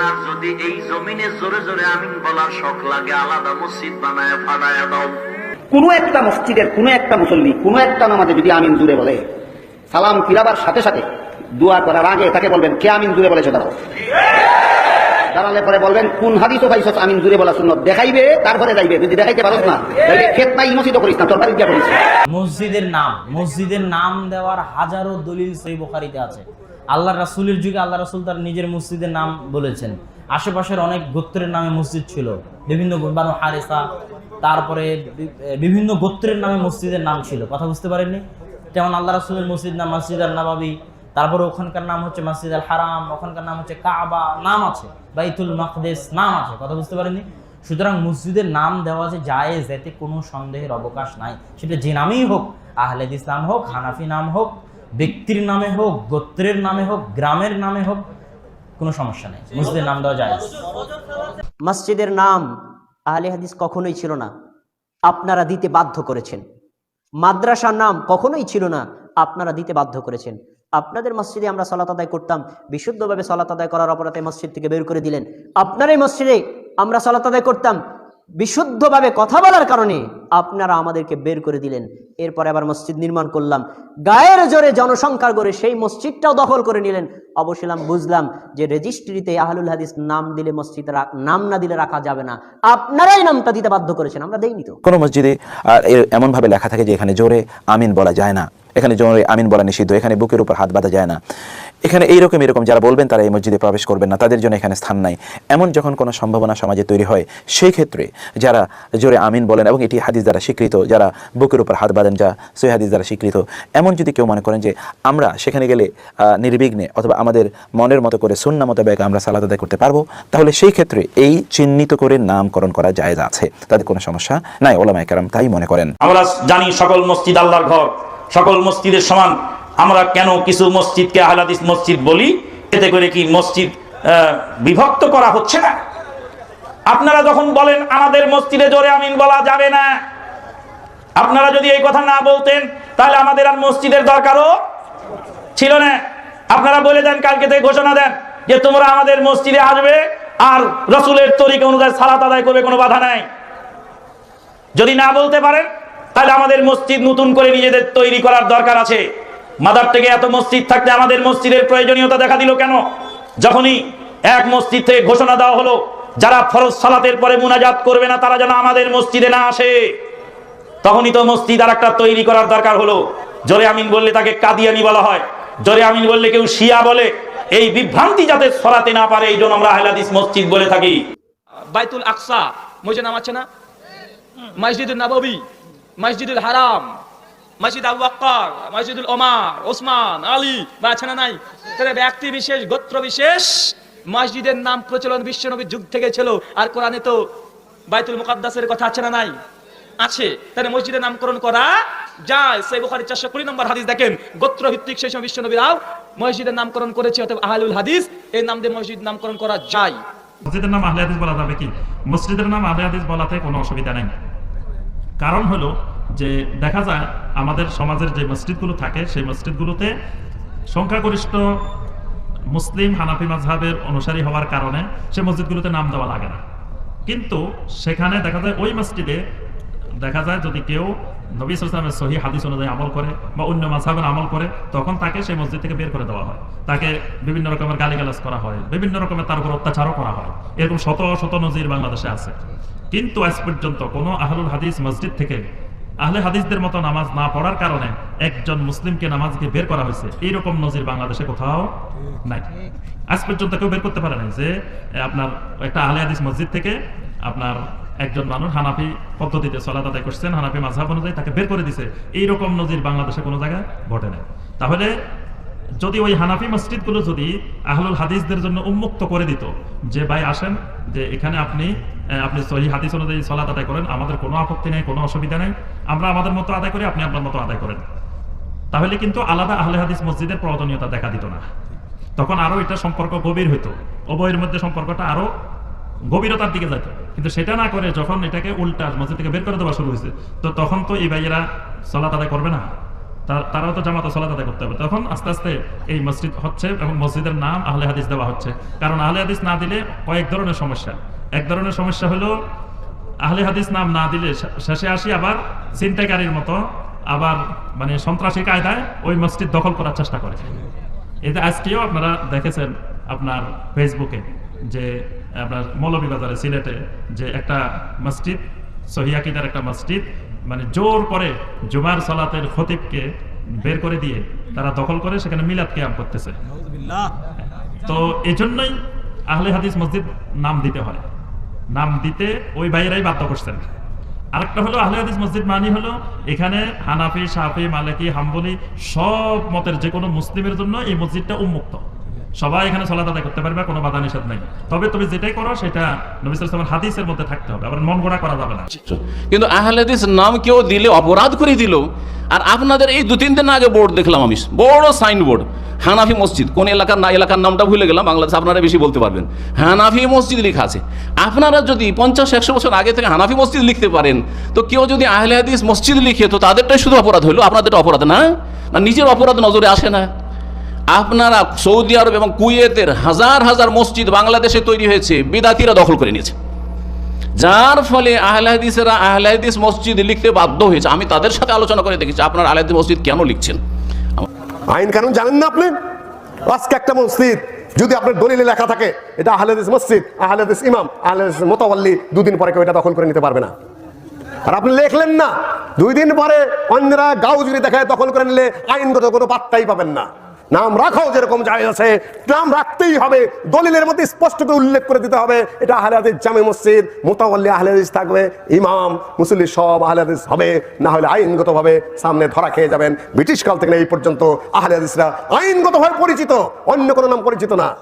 আপনার যদি এই জমিনে জোরে জোরে আমিন বলার শখ লাগে আলাদা মসজিদ বানায় ফাড়ায় দাও। কোন একটা মসজিদের কোন একটা মুসল্লি কোন একটা নামাজে যদি আমিন জুড়ে বলে সালাম ফিরাবার সাথে সাথে দোয়া করার আগে তাকে বলবেন কে আমিন জুড়ে বলেছে? দাঁড়াও। দাঁড়ালে পরে বলবেন কোন হাদিস পাইছস আমিন জুড়ে বলা দেখাইবে তারপরে যাইবে। যদি দেখাইতে পারস না তাহলে ক্ষেত নাই মসজিদ করিস না তোর বাড়ি গিয়া করিস মসজিদের নাম মসজিদের নাম দেওয়ার হাজারো দলিল সেই বোখারিতে আছে। আল্লাহ রাসুলের যুগে আল্লাহ রাসুল তার নিজের মসজিদের নাম বলেছেন। আশেপাশের অনেক গোত্রের নামে মসজিদ ছিল। বিভিন্ন বানু হারেসা, তারপরে বিভিন্ন গোত্রের নামে মসজিদের নাম ছিল। কথা বুঝতে পারেননি? যেমন আল্লাহ রাসুলের মসজিদ নাম মসজিদ আল নবাবি তারপরে ওখানকার নাম হচ্ছে মসজিদ আল হারাম ওখানকার নাম হচ্ছে কাবা, নাম আছে। বাইতুল মাকদেস, নাম আছে। কথা বুঝতে পারেননি? সুতরাং মসজিদের নাম দেওয়া যে জায়েজ, এতে কোনো সন্দেহের অবকাশ নাই। সেটা যে নামেই হোক আহলেদ ইসলাম হোক, হানাফি নাম হোক ব্যক্তির নামে হোক, গোত্রের নামে হোক, গ্রামের নামে হোক, কোনো সমস্যা নেই। মসজিদের নাম দেওয়া জায়েজ। মসজিদের নাম আহলে হাদিস কখনোই ছিল না, আপনারা দিতে বাধ্য করেছেন। মাদ্রাসার নাম কখনোই ছিল না, আপনারা দিতে বাধ্য করেছেন। আপনাদের মসজিদে আমরা সলাত আদায় করতাম, বিশুদ্ধভাবে সলাত আদায় করার অপরাধে মসজিদ থেকে বের করে দিলেন। আপনার এই মসজিদে আমরা সলাত আদায় করতাম বিশুদ্ধভাবে কথা বলার কারণে আপনারা আমাদেরকে বের করে দিলেন। এরপরে আবার মসজিদ নির্মাণ করলাম। গায়ের জোরে জনসংখ্যার গড়ে সেই মসজিদটাও দখল করে নিলেন। অবশ্যই বুঝলাম যে রেজিস্ট্রিতে আহলুল হাদিস নাম দিলে মসজিদ নাম না দিলে রাখা যাবে না। আপনারাই নামটা দিতে বাধ্য করেছেন, আমরা দেইনি তো। কোনো মসজিদে এমনভাবে লেখা থাকে যে এখানে জোরে আমিন বলা যায় না। এখানে জোরে আমিন বলা নিষিদ্ধ। এখানে বুকের উপর হাত বাঁধা যায় না। এখানে এইরকম এরকম যারা বলবেন, তারা এই মসজিদে প্রবেশ করবেন না। তাদের জন্য এখানে স্থান নাই। এমন যখন কোনো সম্ভাবনা সমাজে তৈরি হয়, সেই ক্ষেত্রে যারা জোরে আমিন বলেন এবং এটি হাদিস দ্বারা স্বীকৃত, যারা বুকের উপর হাত বাঁধেন, যা সই হাদিস দ্বারা স্বীকৃত, এমন যদি কেউ মনে করেন যে আমরা সেখানে গেলে নির্বিঘ্নে অথবা আমাদের মনের মতো করে সুন্না মোতাবেক আমরা সালাদ আদায় করতে পারব, তাহলে সেই ক্ষেত্রে এই চিহ্নিত করে নামকরণ করা জায়েজ আছে। তাদের কোনো সমস্যা নাই। ওলামায় কারাম তাই মনে করেন। আমরা জানি সকল মসজিদ আল্লাহর ঘর। সকল মসজিদের সমান। আমরা কেন কিছু মসজিদকে আহলাদিস মসজিদ বলি? এতে করে কি মসজিদ বিভক্ত করা হচ্ছে না? আপনারা যখন বলেন, আমাদের মসজিদে জোরে আমিন বলা যাবে না। আপনারা যদি এই কথা না বলতেন, তাহলে আমাদের আর মসজিদের দরকারও ছিল না। আপনারা বলে দেন, কালকে থেকে ঘোষণা দেন যে তোমরা আমাদের মসজিদে আসবে আর রসুলের তরিকা অনুযায়ী সালাত আদায় করবে, কোনো বাধা নাই। যদি না বলতে পারেন তাহলে আমাদের মসজিদ নতুন করে নিজেদের তৈরি করার দরকার আছে। মাদার থেকে এত মসজিদ থাকতে আমাদের মসজিদের প্রয়োজনীয়তা দেখা দিল কেন? যখনই এক মসজিদ থেকে ঘোষণা দেওয়া হলো যারা ফরজ সালাতের পরে মুনাজাত করবে না তারা যেন আমাদের মসজিদে না আসে। তখনই তো মসজিদ আর একটা তৈরি করার দরকার হলো। জোরে আমিন বললে তাকে কাদিয়ানি বলা হয়। জোরে আমিন বললে কেউ শিয়া বলে। এই বিভ্রান্তি যাতে সরাতে না পারে এই জন্য আমরা আহলাদিস মসজিদ বলে থাকি। বাইতুল আকসা মসজিদ নাম আছে না? মসজিদুল নববী। মসজিদুল হারাম মসজিদ আবু বক্কর মসজিদুল ওমার ওসমান আলী বা আছে না নাই? তাহলে ব্যক্তি বিশেষ, গোত্র বিশেষ, মসজিদের নাম প্রচলন বিশ্বনবীর যুগ থেকে ছিল, আর কোরআনে তো বাইতুল মুকাদ্দাসের কথা আছে না নাই? আছে। তাহলে মসজিদের নামকরণ করা যায়। সেই বুখারী চারশো কুড়ি নম্বর হাদিস দেখেন গোত্র ভিত্তিক সেই সময় বিশ্বনবীরাও মসজিদের নামকরণ করেছে, অতএব আহলুল হাদিস এই নাম দিয়ে মসজিদ নামকরণ করা যায়। মসজিদের নাম আহলে হাদিস বলা যাবে কি? মসজিদের নাম আহলে হাদিস বলাতে কোনো অসুবিধা নেই। কারণ হলো যে দেখা যায় আমাদের সমাজের যে মসজিদগুলো থাকে, সেই মসজিদগুলোতে সংখ্যাগরিষ্ঠ মুসলিম হানাফি মাঝহের অনুসারী হওয়ার কারণে সে মসজিদগুলোতে নাম দেওয়া লাগে না। কিন্তু সেখানে দেখা যায় ওই মসজিদে দেখা যায় যদি কেউ নবী ইসলামের সহি হাদিস অনুযায়ী আমল করে বা অন্য মাঝহাবের আমল করে, তখন তাকে সেই মসজিদ থেকে বের করে দেওয়া হয়। তাকে বিভিন্ন রকমের গালিগালাজ করা হয়, বিভিন্ন রকমের তার উপর অত্যাচারও করা হয়। এরকম শত শত নজির বাংলাদেশে আছে। কিন্তু আজ পর্যন্ত কোনো আহলুল হাদিস মসজিদ থেকে আহলে হাদিসদের মতো নামাজ না পড়ার কারণে একজন মুসলিমকে নামাজকে বের করা হয়েছে। এইরকম নজির বাংলাদেশে কোথাও নাই। আজ পর্যন্ত কেউ বের করতে পারে নাই যে, আপনার একটা আহলে হাদিস মসজিদ থেকে আপনার একজন মানুষ হানাফি পদ্ধতিতে সলাত আদায় করছেন, হানাফি মাঝহাব অনুযায়ী তাকে বের করে দিছে। এইরকম নজির বাংলাদেশে কোনো জায়গায় ঘটে নাই। তাহলে যদি ওই হানাফি মসজিদগুলো যদি আহলুল হাদিসদের জন্য উন্মুক্ত করে দিত, যে ভাই আসেন, যে এখানে আপনি আপনি সহি হাদিস অনুযায়ী সলাত আদায় করেন, আমাদের কোনো আপত্তি নেই, কোনো অসুবিধা নেই, আমরা আমাদের মতো আদায় করি, আপনি আপনার মতো আদায় করেন। তাহলে কিন্তু আলাদা আহলে হাদিস মসজিদের প্রয়োজনীয়তা দেখা দিত না। তখন আরও এটা সম্পর্ক গভীর হইতো উভয়ের মধ্যে সম্পর্কটা আরও গভীরতার দিকে যেত কিন্তু সেটা না করে যখন এটাকে উল্টা মসজিদ থেকে বের করে দেওয়া শুরু হয়েছে, তো তখন তো এই ভাইয়েরা সলাত আদায় করবে না। তারাও তো জামাতে সলাত আদায় করতে হবে। তখন আস্তে আস্তে এই মসজিদ হচ্ছে এবং মসজিদের নাম আহলে হাদিস দেওয়া হচ্ছে। কারণ আহলে হাদিস না দিলে কয়েক ধরনের সমস্যা। এক ধরনের সমস্যা হলো, আহলে হাদিস নাম না দিলে শেষে আসি আবার ছিনতাইকারীর মতো, আবার মানে সন্ত্রাসী কায়দায় ওই মসজিদ দখল করার চেষ্টা করে। এটা আজকেও আপনারা দেখেছেন আপনার ফেসবুকে যে আপনার মৌলভীবাজারে সিলেটে যে একটা মসজিদ সহিয়াকিদার একটা মসজিদ মানে জোর করে জুমার সালাতের খতিবকে বের করে দিয়ে তারা দখল করে সেখানে মিলাদ কেয়াম করতেছে। তো এই জন্যই আহলে হাদিস মসজিদ নাম দিতে হয়। নাম দিতে ওই ভাইয়েরাই বাধ্য করছেন। আরেকটা হলো আহলে হাদিস মসজিদ মানি হলো এখানে হানাফি সাফি মালিকি হাম্বলি সব মতের যে কোনো মুসলিমের জন্য এই মসজিদটা উন্মুক্ত। সবাই এখানে সলাত আদায় করতে পারবে, কোনো বাধা নিষেধ নাই। তবে তুমি যেটাই করো, সেটা নবী সাল্লাল্লাহু আলাইহি ওয়াসাল্লামের হাদিসের মধ্যে থাকতে হবে, আবার মন গড়া করা যাবে না। কিন্তু আহলাদিস নাম কেউ দিলে, অপরাধ করে দিল, আর আপনাদের এই দু তিন দিন আগে বোর্ড দেখলাম আমি। বড় সাইনবোর্ড হানাফি মসজিদ। কোন এলাকার না এলাকার নামটা ভুলে গেলাম, বাংলাদেশ আপনারা বেশি বলতে পারবেন। হানাফি মসজিদ লেখা আছে। আপনারা যদি পঞ্চাশ, একশো বছর আগে থেকে হানাফি মসজিদ লিখতে পারেন, তো কেউ যদি আহলে হাদিস মসজিদ লিখে, তো তাদেরটাই শুধু অপরাধ হলো, আপনাদের অপরাধ না? না, নিজের অপরাধ নজরে আসে না। আপনারা সৌদি আরব এবং কুয়েতের হাজার হাজার মসজিদ বাংলাদেশে তৈরি হয়েছে, বিদাতিরা দখল করে নিয়েছে। যার ফলে আহলাদিসেরা আহলাদিস মসজিদ লিখতে বাধ্য হয়েছে। আমি তাদের সাথে আলোচনা করে দেখেছি, আপনার আহলাদিস মসজিদ কেন লিখছেন? আইন কানুন জানেন না আপনি? আজকে একটা মসজিদ, যদি আপনার দলিলে লেখা থাকে, এটা আহলেদিস মসজিদ, আহলেদিস ইমাম, আহলেদিস মোতাওয়াল্লি দুদিন পরে কেউ এটা দখল করে নিতে পারবে না। আর আপনি লেখলেন না, দুই দিন পরে অন্যরা গাউজুরি দেখায় দখল করে নিলে আইনগত কোনো পাত্তাই পাবেন না। নাম রাখাও যেরকম জায়গা আছে। নাম রাখতেই হবে। দলিলের মধ্যে স্পষ্ট করে উল্লেখ করে দিতে হবে। এটা আহলাদিস জামে মসজিদ মোতাবল্লি আহলাদিস থাকবে। ইমাম, মুসল্লি সব আহলাদিস হবে। না হলে আইনগতভাবে সামনে ধরা খেয়ে যাবেন। ব্রিটিশ কাল থেকে এই পর্যন্ত আহলাদিসরা আইনগত আইনগতভাবে পরিচিত। অন্য কোনো নাম পরিচিত না।